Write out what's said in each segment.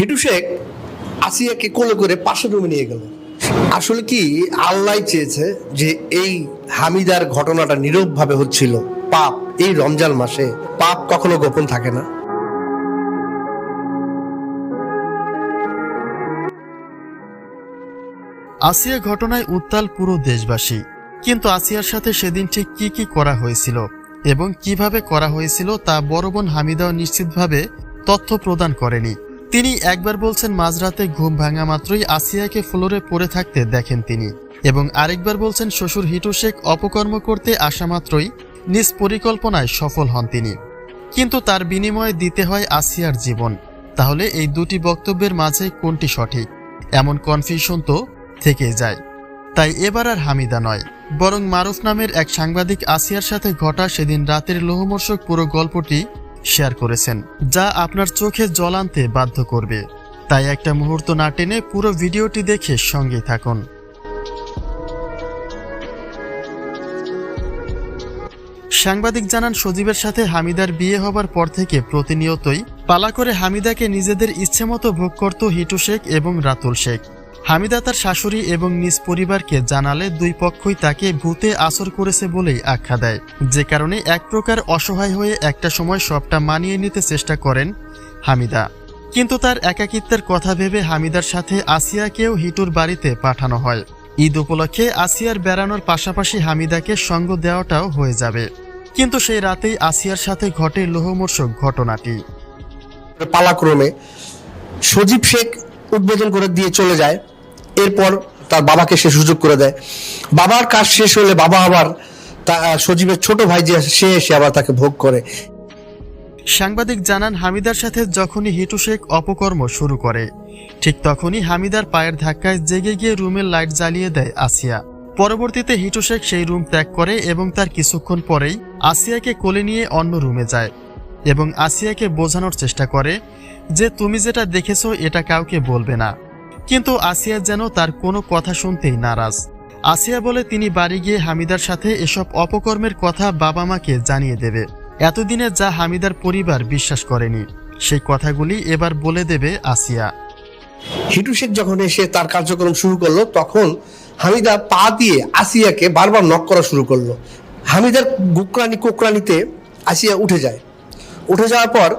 হিটু শেখ আসিয়াকে কোলে করে পাশের রুমে নিয়ে গেল। আসলে কি, আল্লাহ চেয়েছে যে এই হামিদার ঘটনাটা নীরবভাবে হচ্ছিল। পাপ এই রমজান মাসে, পাপ কখনো গোপন থাকে না। আসিয়া ঘটনায় উত্তাল পুরো দেশবাসী। কিন্তু আসিয়ার সাথে সেদিন ঠিক কি কি করা হয়েছিল এবং কীভাবে করা হয়েছিল তা বড় বোন হামিদাও নিশ্চিতভাবে তথ্য প্রদান করেনি। তিনি একবার বলছেন মাঝরাতে ঘুম ভাঙা মাত্রই আসিয়াকে ফ্লোরে পড়ে থাকতে দেখেন তিনি। এবং আরেকবার বলছেন শ্বশুর হিটু শেখ অপকর্ম করতে আসা মাত্রই নিজ পরিকল্পনায় সফল হন তিনি। কিন্তু তার বিনিময়ে দিতে হয় আসিয়ার জীবন। তাহলে এই দুটি বক্তব্যের মাঝে কোনটি সঠিক? এমন কনফিউশন তো থেকেই যায়। তাই এবার আর হামিদা নয়, বরং মারুফ নামের এক সাংবাদিক আসিয়ার সাথে ঘটা সেদিন রাতের লোহমর্ষক পুরো গল্পটি শেয়ার করেছেন, যা আপনার চোখে জল আনতে বাধ্য করবে। তাই একটা মুহূর্ত না টেনে পুরো ভিডিওটি দেখে সঙ্গে থাকুন। সাংবাদিক জানান, সজীবের সাথে হামিদার বিয়ে হবার পর থেকে প্রতিনিয়তই পালা করে হামিদাকে নিজেদের ইচ্ছেমতো ভোগ করত হিটু শেখ এবং রাতুল শেখ। হামিদা তার শাশুড়ি এবং নিজ পরিবারকে জানালে দুই পক্ষই তাকে ভূতে আসর করেছে বলেই আখ্যা দেয়। যে কারণে এক প্রকার অসহায় হয়ে একটা সময় সবটা মানিয়ে নিতে চেষ্টা করেন হামিদা। কিন্তু তার একাকিত্বের কথা ভেবে হামিদার সাথে আসিয়াকেও হিটুর বাড়িতে পাঠানো হয়। ঈদ উপলক্ষে আসিয়ার বেড়ানোর পাশাপাশি হামিদাকে সঙ্গ দেওয়াটাও হয়ে যাবে। কিন্তু সেই রাতেই আসিয়ার সাথে ঘটে লোহমর্ষক ঘটনাটি। পালাক্রমে সজীব শেখ উদ্বোধন করে দিয়ে চলে যায়। এরপর তার বাবাকে সে সুযোগ করে দেয়। বাবার কাজ শেষ হলে বাবা আবার সজীবের ছোট ভাই যে সে এসে আবার তাকে ভোগ করে। সাংবাদিক জানান, হামিদার সাথে যখনই হিটু শেখ অপকর্ম শুরু করে, ঠিক তখনই হামিদার পায়ের ধাক্কায় জেগে গিয়ে রুমের লাইট জ্বালিয়ে দেয় আসিয়া। পরবর্তীতে হিটু শেখ সেই রুম ত্যাগ করে এবং তার কিছুক্ষণ পরেই আসিয়াকে কোলে নিয়ে অন্য রুমে যায় এবং আসিয়াকে বোঝানোর চেষ্টা করে যে তুমি যেটা দেখেছ, এটা কাউকে বলবে না। কিন্তু আসিয়া যেন তার কোনো কথা শুনতেই নারাজ। আসিয়া বলে, তিনি বাড়ি গিয়ে হামিদার সাথে এসব অপকর্মের কথা বাবা মাকে জানিয়ে দেবে। এতদিনে যা হামিদার পরিবার বিশ্বাস করেনি, সেই কথাগুলি এবার বলে দেবে আসিয়া। হিটু শেখ যখন এসে তার কার্যক্রম শুরু করল, তখন হামিদা পা দিয়ে আসিয়াকে বারবার নক করা শুরু করল। হামিদার গুকরানি কোকরানিতে আসিয়া উঠে যায়। উঠে যাওয়ার পর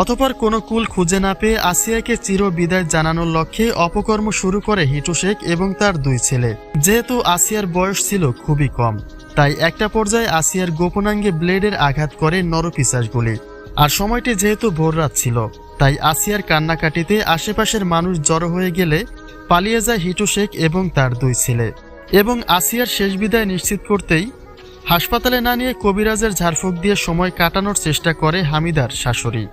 অতপর কোনো কুল খুঁজে না পেয়ে আসিয়াকে চির বিদায় জানানোর লক্ষ্যে অপকর্ম শুরু করে হিটু শেখ এবং তার দুই ছেলে। যেহেতু আসিয়ার বয়স ছিল খুবই কম, তাই একটা পর্যায়ে আসিয়ার গোপনাঙ্গে ব্লেডের আঘাত করে নরপিসাসগুলি আর সময়টি যেহেতু ভোররাত ছিল, তাই আসিয়ার কান্নাকাটিতে আশেপাশের মানুষ জড়ো হয়ে গেলে পালিয়ে যায় হিটু শেখ এবং তার দুই ছেলে। এবং আসিয়ার শেষ বিদায় নিশ্চিত করতেই হাসপাতালে না নিয়ে কবিরাজের ঝাড়ফুঁক দিয়ে সময় কাটানোর চেষ্টা করে হামিদার শাশুড়ি।